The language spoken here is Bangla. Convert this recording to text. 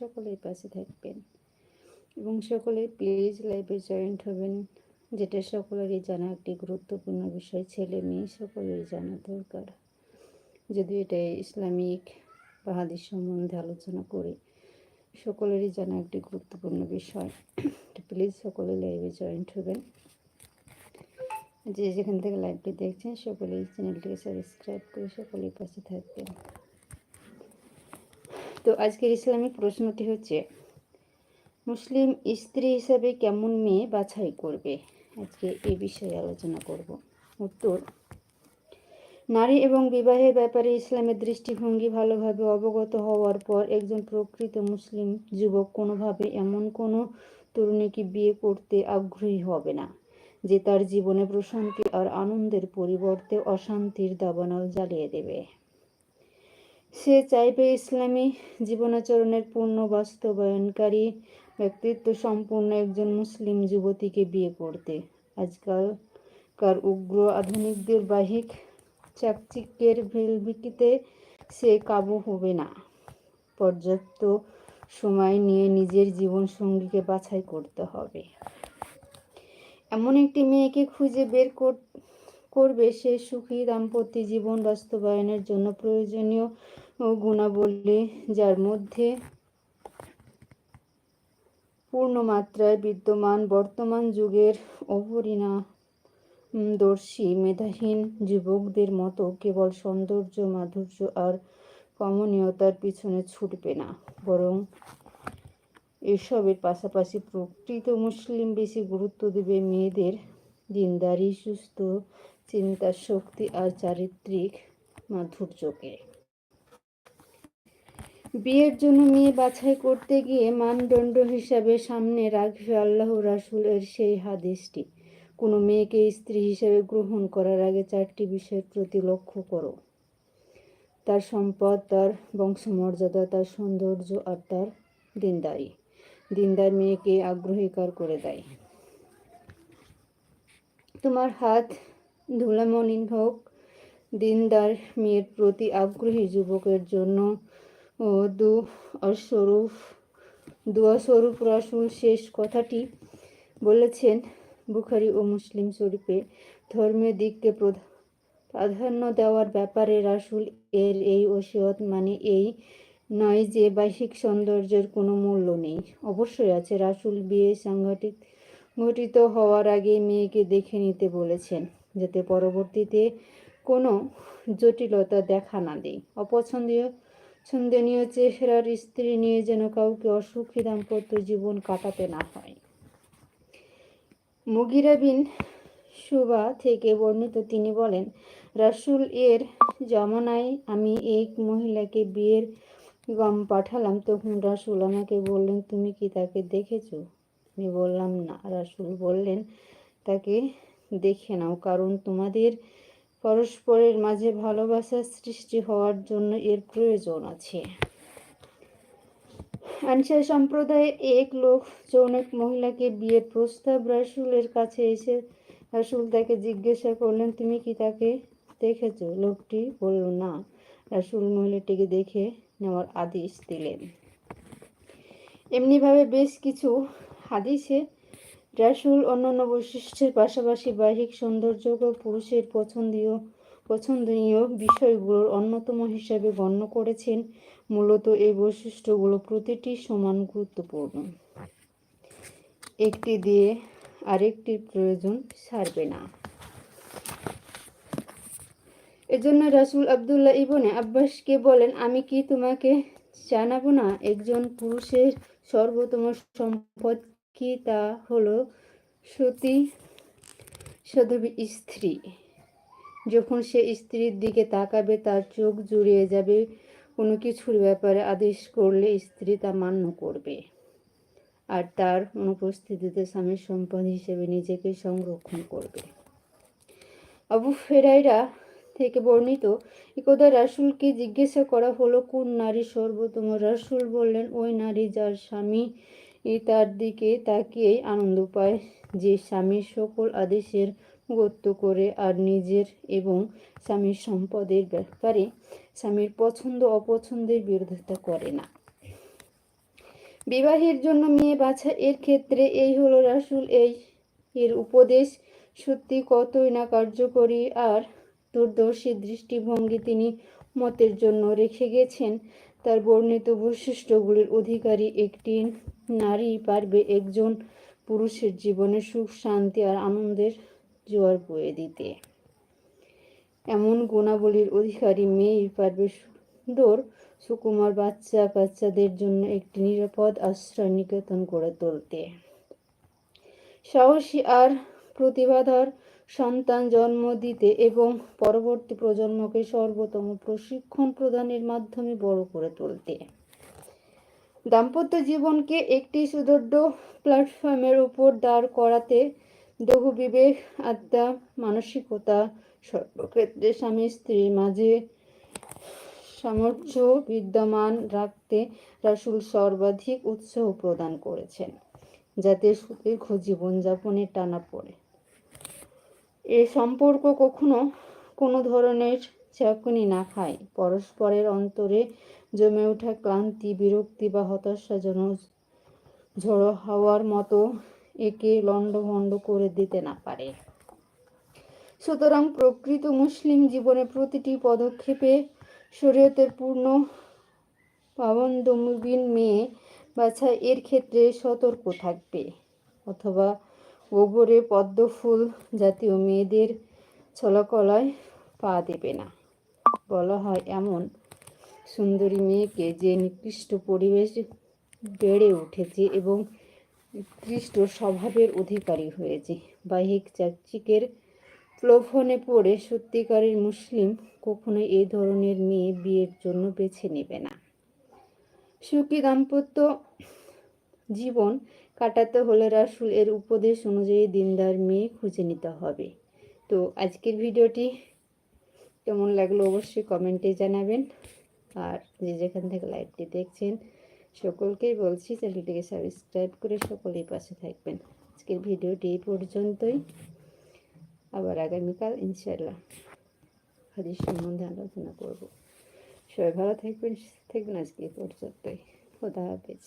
সকলেই পাশে থাকবেন এবং সকলে প্লিজ লাইভে জয়েন্ট হবেন, যেটা সকলেরই জানা একটি গুরুত্বপূর্ণ বিষয়, ছেলে মেয়ে সকলেরই জানা দরকার। যদি এটা ইসলামিক বা হাদিস সম্বন্ধে আলোচনা করে, সকলেরই জানা একটি গুরুত্বপূর্ণ বিষয় প্লিজ সকলে লাইভে জয়েন্ট হবেন। যে যেখান থেকে লাইভটি দেখছেন সকলেই চ্যানেলটিকে সাবস্ক্রাইব করে সকলেই পাশে থাকবেন। তো আজকের ইসলামিক প্রশ্নটি হচ্ছে, মুসলিম স্ত্রী হিসাবে কেমন মেয়ে বাছাই করবে? আজকে এই বিষয়ে আলোচনা করব। উত্তর, নারী এবং বিবাহের ব্যাপারে ইসলামের দৃষ্টিভঙ্গি ভালোভাবে অবগত হওয়ার পর একজন প্রকৃত মুসলিম যুবক কোনোভাবে এমন কোনো তরুণীকে বিয়ে করতে আগ্রহী হবে না, যে তার জীবনে প্রশান্তি আর আনন্দের পরিবর্তে অশান্তির দাবানল জ্বালিয়ে দেবে। সে চাইবে ইসলামী জীবনাচরণের পূর্ণ বাস্তবায়নকারী ব্যক্তিত্ব সম্পূর্ণ একজন মুসলিম যুবতীকে বিয়ে করতে। আজকালকার উগ্র আধুনিকদের বাহিক চাকচিক্যের ভেলভিটিতে সে কাবু হবে না। পর্যাপ্ত সময় নিয়ে নিজের জীবন সঙ্গীকে বাছাই করতে হবে। এমন একটি মেয়েকে খুঁজে বের করবে সে সুখী দাম্পত্য জীবন বাস্তবায়নের জন্য প্রয়োজনীয় গুণাবলী যার মধ্যে পূর্ণমাত্রায় বিদ্যমান বর্তমান যুগের অপরিণামদর্শী মেধাহীন যুবকদের মতো কেবল সৌন্দর্য, মাধুর্য আর কমনীয়তার পিছনে ছুটবে না। বরং এসবের পাশাপাশি প্রকৃত মুসলিম বেশি গুরুত্ব দেবে মেয়েদের দিনদারি, সুস্থ চিন্তা শক্তি আর চারিত্রিক মাধুর্যকে। বিয়ের জন্য মেয়ে বাছাই করতে গিয়ে মানদণ্ড হিসাবে সামনে রাখবে আল্লাহ রাসুলের সেই হাদিসটি। কোনো মেয়েকে স্ত্রী হিসেবে গ্রহণ করার আগে চারটি বিষয়ের প্রতি লক্ষ্য করো। তার সম্পদ, তার বংশমর্যাদা, তার সৌন্দর্য আর তার দিনদারি। দিনদার মেয়েকে আগ্রহীকার করে দেয়। তোমার হাত ধুলামলিন হোক। দিনদার মেয়ের প্রতি আগ্রহী যুবকের জন্য ও দু অস্বরূপ দুয়াস্বরূপ রাসুল শেষ কথাটি বলেছেন বুখারি ও মুসলিম শরীফে। ধর্মের দিককে প্রাধান্য দেওয়ার ব্যাপারে রাসুল এর এই ওসিয়ত মানে এই নয় যে বাহ্যিক সৌন্দর্যের কোনো মূল্য নেই। অবশ্যই আছে, রাসুল বিয়ে সাংঘাতিক ঘটিত হওয়ার আগে মেয়েকে দেখে নিতে বলেছেন, যাতে পরবর্তীতে কোনো জটিলতা দেখা না দেয়। অপছন্দীয় ছন্দনীয় চেহারার স্ত্রী নিয়ে যেন কাউকে অসুখী দাম্পত্য জীবন কাটাতে না হয়। মুগিরা বিন সুবা থেকে বর্ণিত তিনি বলেন, রাসুল এর জমানায় আমি এক মহিলাকে বিয়ের গম পাঠালাম, তখন রাসুল আমাকে বললেন, তুমি কি তাকে দেখেছ? আমি বললাম, না। রাসুল বললেন, তাকে দেখে নাও, কারণ তোমাদের পরস্পরের মাঝে ভালোবাসার সৃষ্টি হওয়ার জন্য এর প্রয়োজন আছে। আনসার সম্প্রদায়ে এক লোক, যৌনিক মহিলাকে বিয়ের প্রস্তাব রাসুলের কাছে এসে রাসুল তাকে জিজ্ঞাসা করলেন, তুমি কি তাকে দেখেছ? লোকটি বলল, না। রাসুল মহিলাটিকে দেখে নেওয়ার আদেশ দিলেন। এমনিভাবে বেশ কিছু হাদিসে রাসুল অন্যান্য বৈশিষ্ট্যের পাশাপাশি বাহ্যিক সৌন্দর্যকে পুরুষের পছন্দীয়, পছন্দনীয় বিষয়গুলোর অন্যতম হিসাবে গণ্য করেছেন। মূলত এই বৈশিষ্ট্যগুলো প্রতিটি সমান গুরুত্বপূর্ণ। একটি দিয়ে আরেকটির প্রয়োজন সারবে না। এজন্য রাসুল আবদুল্লাহ ইবনে আব্বাসকে বলেন, আমি কি তোমাকে জানাব না? একজন পুরুষের সর্বোত্তম সম্পদ কি তা হলো? সতী সদবী স্ত্রী। যখন সে স্ত্রীর দিকে তাকাবে, তার চোখ জুড়িয়ে যাবে কোনো কিছুর ব্যাপারে আদেশ করলে স্ত্রী তা মান্য করবে। আর তার অনুপস্থিতিতে স্বামীর সম্পদ হিসেবে নিজেকে সংরক্ষণ করবে। আবু ফেরাইরা থেকে বর্ণিত, একদা রাসুলকে জিজ্ঞাসা করা হলো, কোন নারী সর্বোত্তম রাসুল বললেন, ওই নারী যার স্বামী তার দিকে তাকিয়েই আনন্দ পায় যে স্বামীর সকল আদেশের গত্য করে আর নিজের এবং স্বামীর সম্পদের ব্যাপারে স্বামীর পছন্দ অপছন্দের বিরোধিতা করে না। বিবাহের জন্য মেয়ে বাছা এর ক্ষেত্রে এই হলো রাসুল, এই এর উপদেশ। সত্যি কতই না কার্যকরী আর দূরদর্শী দৃষ্টিভঙ্গি তিনি মতের জন্য রেখে গেছেন। তার বর্ণিত বৈশিষ্ট্যগুলির অধিকারী একটি নারী পারবে একজন পুরুষের জীবনে সুখ, শান্তি আর আনন্দের জোয়ার বয়ে দিতে। এমন গুণাবলীর অধিকারী মেয়েই পারবে সুন্দর, সুকুমার বাচ্চা কাচ্চাদের জন্য একটি নিরাপদ আশ্রয় নিকেতন গড়ে তুলতে। সাহসী আর প্রতিভাধর সন্তান জন্ম দিতে এবং পরবর্তী প্রজন্মকে সর্বোত্তম প্রশিক্ষণ প্রদানের মাধ্যমে বড় করে তুলতে। দাম্পত্য জীবনকে একটি সুদৃঢ় প্ল্যাটফর্মের উপর দাঁড় করাতে দেহ বিবেক, আত্মা, মানসিকতা, সর্বক্ষেত্রে স্বামী, স্ত্রীর মাঝে সামর্থ্য বিদ্যমান রাখতে রাসুল সর্বাধিক উৎসাহ প্রদান করেছেন, যাতে সুদীর্ঘ জীবনযাপনে টানা পড়ে। এ সম্পর্ক কখনো কোনো ধরনের চাকুনি না খায়। পরস্পরের অন্তরে জমে ওঠা ক্লান্তি, বিরক্তি বা হতাশাজনক ঝড়ো হাওয়ার মতো একে লণ্ডভণ্ড করে দিতে না পারে। সুতরাং প্রকৃত মুসলিম জীবনে প্রতিটি পদক্ষেপে শরীয়তের পূর্ণ পাবন্দমুবিন মেয়ে বাছা এর ক্ষেত্রে সতর্ক থাকবে, অথবা গোবরে পদ্ম ফুল জাতীয় মেয়েদের ছলকলায় পা দেবে না। বলা হয় এমন সুন্দরী মেয়েকে যে নিকৃষ্ট পরিবেশ বেড়ে উঠেছে এবং নিকৃষ্ট স্বভাবের অধিকারী হয়েছে। বাহিক চাকচিকের প্রলোভনে পড়ে সত্যিকারের মুসলিম কখনো এই ধরনের মেয়ে বিয়ের জন্য বেছে নেবে না। সুখী দাম্পত্য জীবন কাটাতে হলে রাসুল এর উপদেশ অনুযায়ী দিনদার মেয়ে খুঁজে নিতে হবে। তো আজকের ভিডিওটি কেমন লাগল অবশ্যই কমেন্টে জানাবেন। আর যে যেখান থেকে লাইভটি দেখছেন, সকলকেই বলছি চ্যানেলটিকে সাবস্ক্রাইব করে সকলেই পাশে থাকবেন। আজকের ভিডিওটি এই পর্যন্তই। আবার আগামীকাল ইনশাল্লাহ হাদিস সম্বন্ধে আলোচনা করব। সবাই ভালো থাকবেন থাকবেন আজকে এই পর্যন্তই। খোদা হাফেজ।